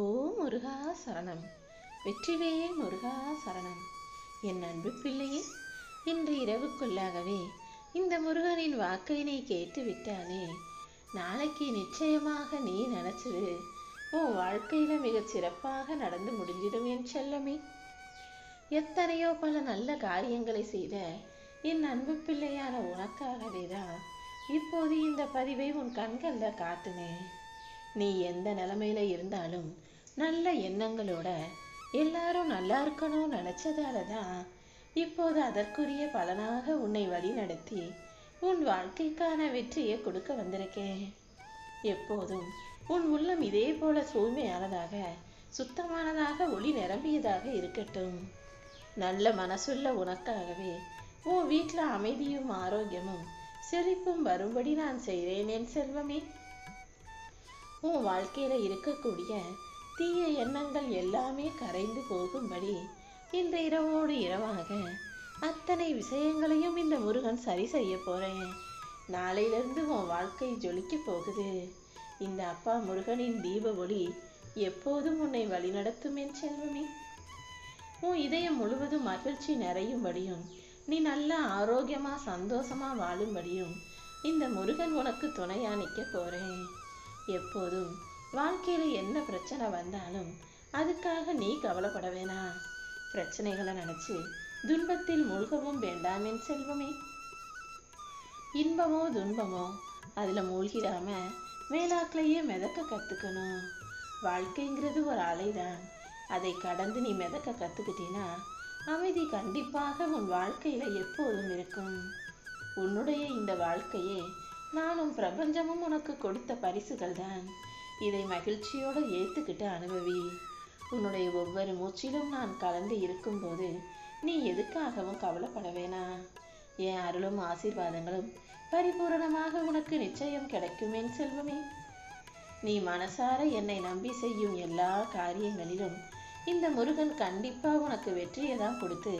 ஓ முருகா சரணம். வெற்றிவேல் முருகா சரணம். என் அன்பு பிள்ளையே இன்று இரவுக்குள்ளாகவே இந்த முருகனின் வாக்கினை கேட்டு விட்டாலே நாளைக்கு நிச்சயமாக நீ நினைச்சது உன் வாழ்க்கையில மிகச் சிறப்பாக நடந்து முடிஞ்சிடும் என் செல்லமே. எத்தனையோ பல நல்ல காரியங்களை செய்த என் அன்பு பிள்ளையான உனக்காகவே தான் இப்போது இந்த பதிவை உன் கண்கள்ல காட்டுனேன். நீ எந்த நிலைமையில இருந்தாலும் நல்ல எண்ணங்களோட எல்லாரும் நல்லா இருக்கணும்னு நினைச்சதால தான் இப்போது அதற்குரிய பலனாக உன்னை வழிநடத்தி உன் வாழ்க்கைக்கான வெற்றியை கொடுக்க வந்திருக்கேன். எப்போதும் உன் உள்ளம் இதே போல தூய்மையானதாக சுத்தமானதாக ஒளி நிரம்பியதாக இருக்கட்டும். நல்ல மனசுள்ள உனக்காகவே உன் வீட்டில் அமைதியும் ஆரோக்கியமும் செழிப்பும் வரும்படி நான் செய்கிறேன் என் செல்வமே. உன் வாழ்க்கையில் இருக்கக்கூடிய தீய எண்ணங்கள் எல்லாமே கரைந்து போகும்படி இந்த இரவோடு இரவாக அத்தனை விஷயங்களையும் இந்த முருகன் சரி செய்ய போகிறேன் நாளையிலிருந்து உன் வாழ்க்கை ஜொலிக்க போகுது. இந்த அப்பா முருகனின் தீப ஒளி எப்போதும் உன்னை வழிநடத்தும் என் செல்வமே. உன் இதயம் முழுவதும் மகிழ்ச்சி நிறையும்படியும் நீ நல்ல ஆரோக்கியமாக சந்தோஷமாக வாழும்படியும் இந்த முருகன் உனக்கு துணையா நிற்க போகிறேன் எப்போதும். வாழ்க்கையில என்ன பிரச்சனை வந்தாலும் அதுக்காக நீ கவலைப்பட வேணாம் பிரச்சனைகளை நினைச்சு துன்பத்தில் மூழ்கவும் வேண்டாம் என் செல்வமே. இன்பமோ துன்பமோ அதுல மூழ்கிடாம மேலாக்களையே மிதக்க கத்துக்கணும். வாழ்க்கைங்கிறது ஒரு அலைதான். அதை கடந்து நீ மிதக்க கற்றுக்கிட்டீன்னா அமைதி கண்டிப்பாக உன் வாழ்க்கையில எப்போதும் இருக்கும். உன்னுடைய இந்த வாழ்க்கையே நானும் பிரபஞ்சமும் உனக்கு கொடுத்த பரிசுகள் தான் இதை மகிழ்ச்சியோடு ஏற்றுக்கிட்டு அனுபவி. உன்னுடைய ஒவ்வொரு மூச்சிலும் நான் கலந்து இருக்கும்போது நீ எதுக்காகவும் கவலைப்பட வேணாம் என் அருளும் ஆசீர்வாதங்களும் பரிபூரணமாக உனக்கு நிச்சயம் கிடைக்கும் என் செல்வமே. நீ மனசார என்னை நம்பி செய்யும் எல்லா காரியங்களிலும் இந்த முருகன் கண்டிப்பா உனக்கு வெற்றியை தான் கொடுத்து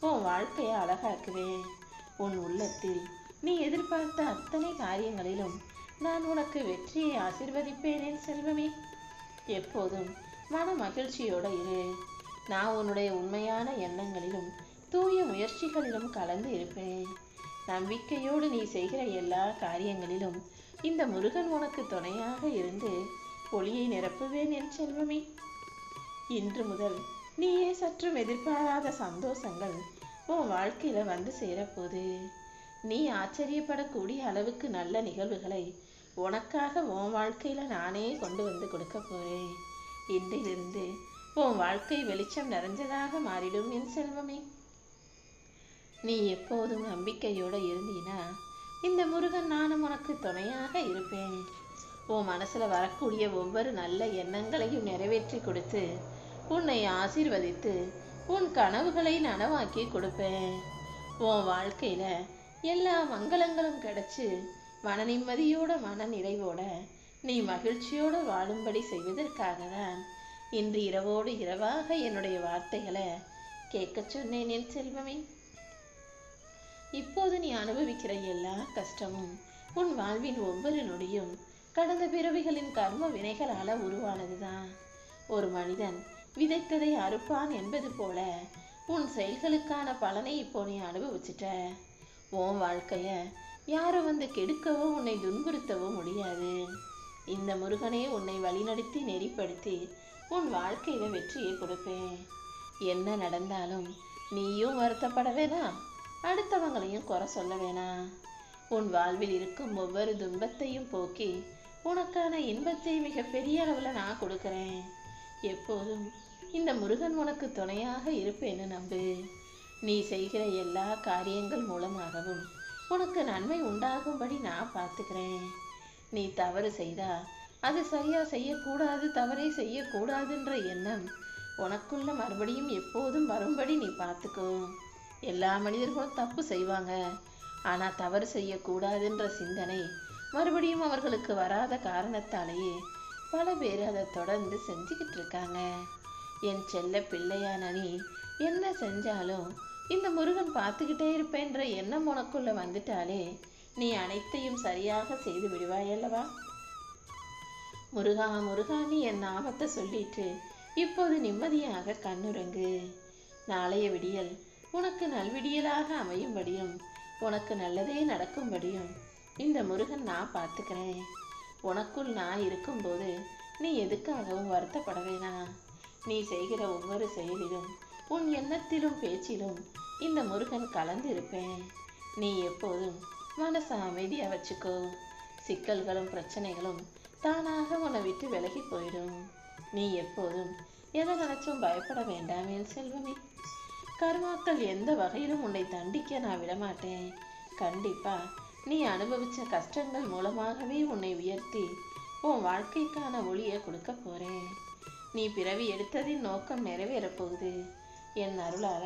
உன் வாழ்க்கையை அழகாக்குவேன். உன் உள்ளத்தில் நீ எதிர்பார்த்த அத்தனை காரியங்களிலும் நான் உனக்கு வெற்றியை ஆசிர்வதிப்பேன் என் செல்வமே. எப்போதும் மன மகிழ்ச்சியோடு இரு. நான் உன்னுடைய உண்மையான எண்ணங்களிலும் தூய முயற்சிகளிலும் கலந்து இருப்பேன். நம்பிக்கையோடு நீ செய்கிற எல்லா காரியங்களிலும் இந்த முருகன் உனக்கு துணையாக இருந்து ஒளியை நிரப்புவேன் என் செல்வமே. இன்று முதல் நீயே சற்றும் எதிர்பாராத சந்தோஷங்கள் உன் வாழ்க்கையில் வந்து சேரப்போகுது. நீ ஆச்சரியப்படக்கூடிய அளவுக்கு நல்ல நிகழ்வுகளை உனக்காக உன் வாழ்க்கையில் நானே கொண்டு வந்து கொடுக்க போறேன். இன்றிலிருந்து உன் வாழ்க்கை வெளிச்சம் நிறைஞ்சதாக மாறிடும் என் செல்வமே. நீ எப்போதும் நம்பிக்கையோடு இருந்தீனா இந்த முருகன் நானும் உனக்கு துணையாக இருப்பேன். உன் மனசில் வரக்கூடிய ஒவ்வொரு நல்ல எண்ணங்களையும் நிறைவேற்றி கொடுத்து உன்னை ஆசீர்வதித்து உன் கனவுகளை நனவாக்கி கொடுப்பேன். உன் வாழ்க்கையில் எல்லா மங்களங்களும் கிடைச்சு மன நிம்மதியோட மன நிறைவோட நீ மகிழ்ச்சியோட வாழும்படி செய்வதற்காக தான் இன்று இரவோடு இரவாக என்னுடைய வார்த்தைகளை கேட்கச் சொன்னேன் என் செல்வமே. இப்போது நீ அனுபவிக்கிற எல்லா கஷ்டமும் உன் வாழ்வின் ஒவ்வொரு நொடியும் கடந்த பிறவிகளின் கர்ம வினைகளால உருவானதுதான் ஒரு மனிதன் விதைத்ததை அறுப்பான் என்பது போல உன் செயல்களுக்கான பலனை இப்போ நீ அனுபவிச்சிட்ட. உன் வாழ்க்கையை யாரும் வந்து கெடுக்கவோ உன்னை துன்புறுத்தவோ முடியாது. இந்த முருகனே உன்னை வழிநடத்தி நெறிப்படுத்தி உன் வாழ்க்கையில வெற்றியை கொடுப்பேன். என்ன நடந்தாலும் நீயும் வருத்தப்பட வேணாம். அடுத்தவங்களையும் குறை சொல்ல வேணாம். உன் வாழ்வில் இருக்கும் ஒவ்வொரு துன்பத்தையும் போக்கி உனக்கான இன்பத்தை மிகப்பெரிய அளவில் நான் கொடுக்குறேன். எப்போதும் இந்த முருகன் உனக்கு துணையாக இருப்பேன்னு நம்பு. நீ செய்கிற எல்லா காரியங்கள் மூலமாகவும் உனக்கு நன்மை உண்டாகும்படி நான் பார்த்துக்கிறேன். நீ தவறு செய்தா அது சரியா செய்யக்கூடாது தவறே செய்யக்கூடாதுன்ற எண்ணம் உனக்குள்ள மறுபடியும் எப்போதும் வரும்படி நீ பார்த்துக்கோ. எல்லா மனிதர்களும் தப்பு செய்வாங்க. ஆனால் தவறு செய்யக்கூடாதுன்ற சிந்தனை மறுபடியும் அவர்களுக்கு வராத காரணத்தாலேயே பல பேர் அதை தொடர்ந்து செஞ்சுக்கிட்டு இருக்காங்க. என் செல்ல பிள்ளையான நீ என்ன செஞ்சாலும் இந்த முருகன் பார்த்துக்கிட்டே இருப்பேன்ற எண்ணம் உனக்குள்ள வந்துட்டாலே நீ அனைத்தையும் சரியாக செய்து விடுவாய் அல்லவா? முருகா முருகா நீ என் நாமத்தை சொல்லிட்டு இப்போது நிம்மதியாக கண்ணுறங்கு. நாளைய விடியல் உனக்கு நல்விடியலாக அமையும்படியும் உனக்கு நல்லதே நடக்கும்படியும் இந்த முருகன் நான் பார்த்துக்கிறேன். உனக்குள் நான் இருக்கும்போது நீ எதுக்காகவும் வருத்தப்பட வேணாம். நீ செய்கிற ஒவ்வொரு செயலிலும் உன் எண்ணத்திலும் பேச்சிலும் இந்த முருகன் கலந்து இருப்பேன் நீ எப்போதும் மனசை அமைதியாக வச்சுக்கோ. சிக்கல்களும் பிரச்சனைகளும் தானாக உன்னை விட்டு விலகி போயிடும். நீ எப்போதும் எதை நினைச்சும் பயப்பட வேண்டாம் என் செல்வமே. கர்மாக்கள் எந்த வகையிலும் உன்னை தண்டிக்க நான் விடமாட்டேன். கண்டிப்பா நீ அனுபவிச்ச கஷ்டங்கள் மூலமாகவே உன்னை உயர்த்தி உன் வாழ்க்கைக்கான ஒளியை கொடுக்க போறேன். நீ பிறவி எடுத்ததின் நோக்கம் நிறைவேறப் போகுது. என் அருளார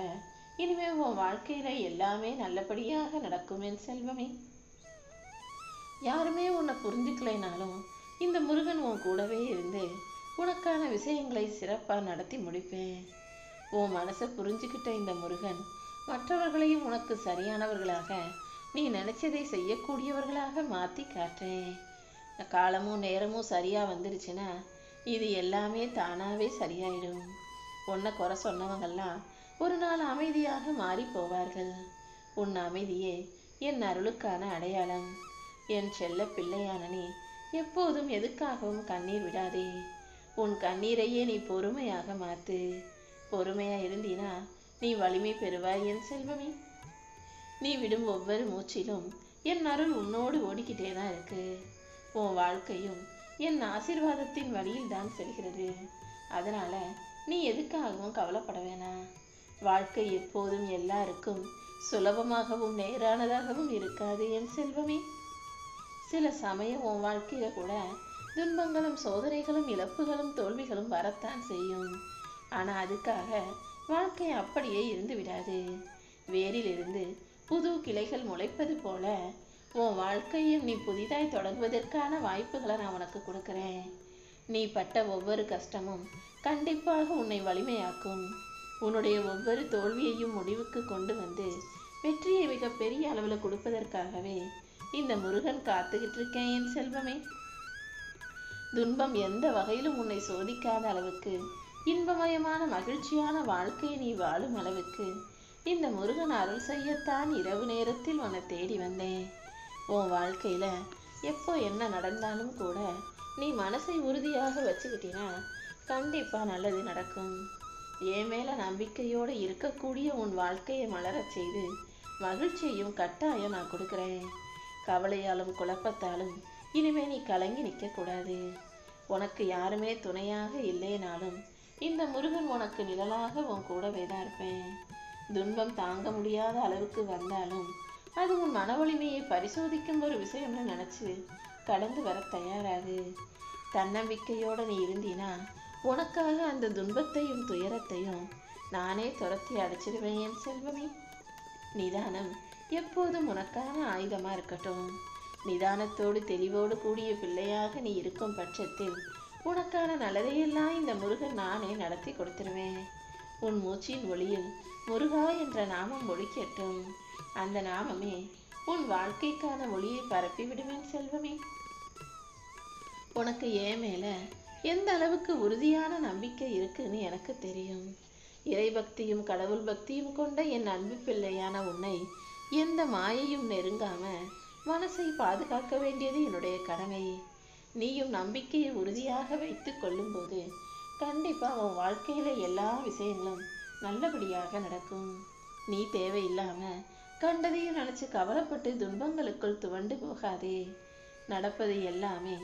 இனிமே உன் வாழ்க்கையில எல்லாமே நல்லபடியாக நடக்கும் என் செல்வமே. யாருமே உன்னை புரிஞ்சுக்கலைனாலும் இந்த முருகன் உன் கூடவே இருந்து உனக்கான விஷயங்களை சிறப்பாக நடத்தி முடிப்பேன். உன் மனசை புரிஞ்சுக்கிட்ட இந்த முருகன் மற்றவர்களையும் உனக்கு சரியானவர்களாக நீ நினைச்சதை செய்யக்கூடியவர்களாக மாற்றி காட்டுறேன். காலமும் நேரமும் சரியாக வந்துருச்சுன்னா இது எல்லாமே தானாகவே சரியாயிடும். உன்னை குறை சொன்னவங்கெல்லாம் ஒரு நாள் அமைதியாக மாறி போவார்கள். உன் அமைதியே என் அருளுக்கான அடையாளம். என் செல்ல பிள்ளையான நீ எப்போதும் எதுக்காகவும் கண்ணீர் விடாதே. உன் கண்ணீரையே நீ பொறுமையாக மாத்து. பொறுமையா இருந்தீனா நீ வலிமை பெறுவாய் என் செல்வமே. நீ விடும் ஒவ்வொரு மூச்சிலும் என் அருள் உன்னோடு ஓடிக்கிட்டே தான் இருக்கு. உன் வாழ்க்கையும் என் ஆசிர்வாதத்தின் வழியில் தான் செல்கிறது. அதனால நீ எதுக்காகவும் கவலைப்பட வேணாம். வாழ்க்கை எப்போதும் எல்லாருக்கும் சுலபமாகவும் நேரானதாகவும் இருக்காது என் செல்வமே. சில சமயம் உன் வாழ்க்கையில கூட துன்பங்களும் சோதனைகளும் இழப்புகளும் தோல்விகளும் வரத்தான் செய்யும். ஆனா அதுக்காக வாழ்க்கை அப்படியே இருந்து விடாது. வேரிலிருந்து புது கிளைகள் முளைப்பது போல உன் வாழ்க்கையும் நீ புதிதாய் தொடங்குவதற்கான வாய்ப்புகளை நான் உனக்கு கொடுக்குறேன். நீ பட்ட ஒவ்வொரு கஷ்டமும் கண்டிப்பாக உன்னை வலிமையாக்கும். உன்னுடைய ஒவ்வொரு தோல்வியையும் முடிவுக்கு கொண்டு வந்து வெற்றியை மிக பெரிய அளவில் கொடுப்பதற்காகவே இந்த முருகன் காத்துக்கிட்டு இருக்கேன் என் செல்வமே. துன்பம் எந்த வகையிலும் உன்னை சோதிக்காத அளவுக்கு இன்பமயமான மகிழ்ச்சியான வாழ்க்கையை நீ வாழும் அளவுக்கு இந்த முருகன் அருள் செய்யத்தான் இரவு நேரத்தில் உன்னை தேடி வந்தேன். உன் வாழ்க்கையில எப்போ என்ன நடந்தாலும் கூட நீ மனசை உறுதியாக வச்சுக்கிட்டினா கண்டிப்பாக நல்லது நடக்கும். என் மேலே நம்பிக்கையோடு இருக்கக்கூடிய உன் வாழ்க்கையை மலரச் செய்து மகிழ்ச்சியையும் கட்டாயம் நான் கொடுக்குறேன். கவலையாலும் குழப்பத்தாலும் இனிமே நீ கலங்கி நிற்கக்கூடாது உனக்கு யாருமே துணையாக இல்லைனாலும் இந்த முருகன் உனக்கு நிழலாக உன் கூடவே தான் இருப்பேன். துன்பம் தாங்க முடியாத அளவுக்கு வந்தாலும் அது உன் மன வலிமையை பரிசோதிக்கும் ஒரு விஷயம்னு நினச்சி கடந்து வர தயாராகு. தன்னம்பிக்கையோடு நீ இருந்தீனா உனக்காக அந்த துன்பத்தையும் துயரத்தையும் நானே துரத்தி அடைச்சிடுவேன் என் செல்வமே. நிதானம் எப்போதும் உனக்கான ஆயுதமா இருக்கட்டும். நிதானத்தோடு தெளிவோடு கூடிய பிள்ளையாக நீ இருக்கும் பட்சத்தில் உனக்கான நல்லதையெல்லாம் இந்த முருகன் நானே நடத்தி கொடுத்துருவேன். உன் மூச்சின் ஒளியில் முருகா என்ற நாமம் ஒழிக்கட்டும் அந்த நாமமே உன் வாழ்க்கைக்கான ஒளியை பரப்பிவிடுவேன் செல்வமே. உனக்கு ஏன் மேல எந்த அளவுக்கு உறுதியான நம்பிக்கை இருக்குன்னு எனக்கு தெரியும். இறைபக்தியும் கடவுள் பக்தியும் கொண்ட என் அன்பு பிள்ளையான உன்னை எந்த மாயையும் நெருங்காம மனசை பாதுகாக்க வேண்டியது என்னுடைய கடமை. நீயும் நம்பிக்கையை உறுதியாக வைத்துக் கொள்ளும்போது கண்டிப்பா உன் வாழ்க்கையில எல்லா விஷயங்களும் நல்லபடியாக நடக்கும். நீ தேவையில்லாம கண்டதையும் நினைச்சு கவலைப்பட்டு துன்பங்களுக்குள் துவண்டு போகாதே. நடப்பது எல்லாமே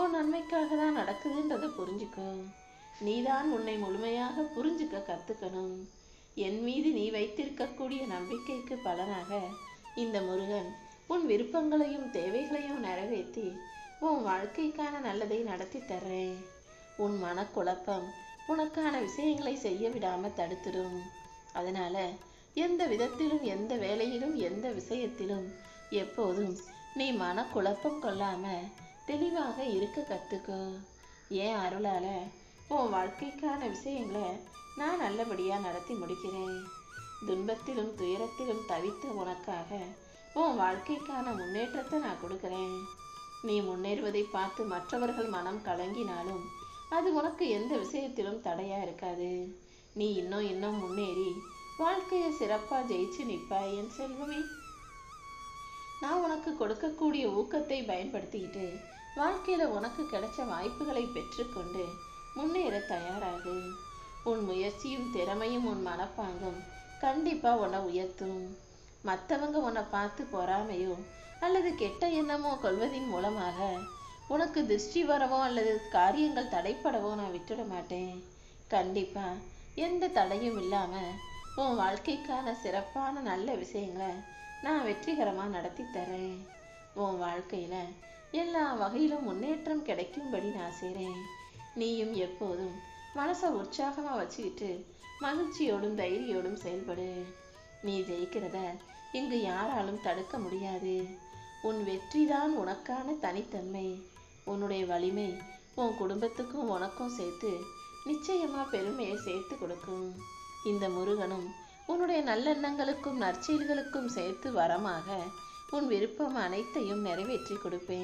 உன் நன்மைக்காக தான் நடக்குதுன்றதை புரிஞ்சுக்கோ நீதான் உன்னை முழுமையாக புரிஞ்சுக்க கத்துக்கணும். என் மீது நீ வைத்திருக்கக்கூடிய நம்பிக்கைக்கு பலனாக இந்த முருகன் உன் விருப்பங்களையும் தேவைகளையும் நிறைவேற்றி உன் வாழ்க்கைக்கான நல்லதை நடத்தி தர்றேன். உன் மனக்குழப்பம் உனக்கான விஷயங்களை செய்ய விடாம தடுத்துடும் அதனால எந்த விதத்திலும் எந்த வேலையிலும் எந்த விஷயத்திலும் எப்போதும் நீ மனக்குழப்பம் கொள்ளாம தெளிவாக இருக்க கற்றுக்கோ ஏன் அருளால? உன் வாழ்க்கைக்கான விஷயங்களை நான் நல்லபடியாக நடத்தி முடிக்கிறேன். துன்பத்திலும் துயரத்திலும் தவித்த உனக்காக உன் வாழ்க்கைக்கான முன்னேற்றத்தை நான் கொடுக்குறேன். நீ முன்னேறுவதை பார்த்து மற்றவர்கள் மனம் கலங்கினாலும் அது உனக்கு எந்த விஷயத்திலும் தடையா இருக்காது. நீ இன்னும் இன்னும் முன்னேறி வாழ்க்கையை சிறப்பா ஜெயிச்சு நிற்பாய் என் செல்வமே. நான் உனக்கு கொடுக்கக்கூடிய ஊக்கத்தை பயன்படுத்திக்கிட்டு வாழ்க்கையில உனக்கு கிடைச்ச வாய்ப்புகளை பெற்றுக்கொண்டு முன்னேற தயாராகு. உன் முயற்சியும் திறமையும் உன் மனப்பாங்கும் கண்டிப்பா உன்னை உயர்த்தும். மற்றவங்க உன்னை பார்த்து பொறாமையோ அல்லது கெட்ட எண்ணமோ கொள்வதின் மூலமாக உனக்கு திருஷ்டி வரவோ அல்லது காரியங்கள் தடைப்படவோ நான் விட்டுட மாட்டேன். கண்டிப்பா எந்த தடையும் இல்லாம உன் வாழ்க்கைக்கான சிறப்பான நல்ல விஷயங்களை நான் வெற்றிகரமா நடத்தி தரேன் உன் வாழ்க்கையில எல்லா வகையிலும் முன்னேற்றம் கிடைக்கும்படி நான் செய்கிறேன் நீயும் எப்போதும் மனசை உற்சாகமாக வச்சுக்கிட்டு மகிழ்ச்சியோடும் தைரியோடும் செயல்படு. நீ ஜெயிக்கிறத இங்கு யாராலும் தடுக்க முடியாது. உன் வெற்றிதான் உனக்கான தனித்தன்மை. உன்னுடைய வலிமை உன் குடும்பத்துக்கும் உனக்கும் சேர்த்து நிச்சயமாக பெருமையை சேர்த்து கொடுக்கும். இந்த முருகனும் உன்னுடைய நல்லெண்ணங்களுக்கும் நற்செயல்களுக்கும் சேர்த்து வரமாக உன் விருப்பம் அனைத்தையும் நிறைவேற்றி கொடுப்பேன்.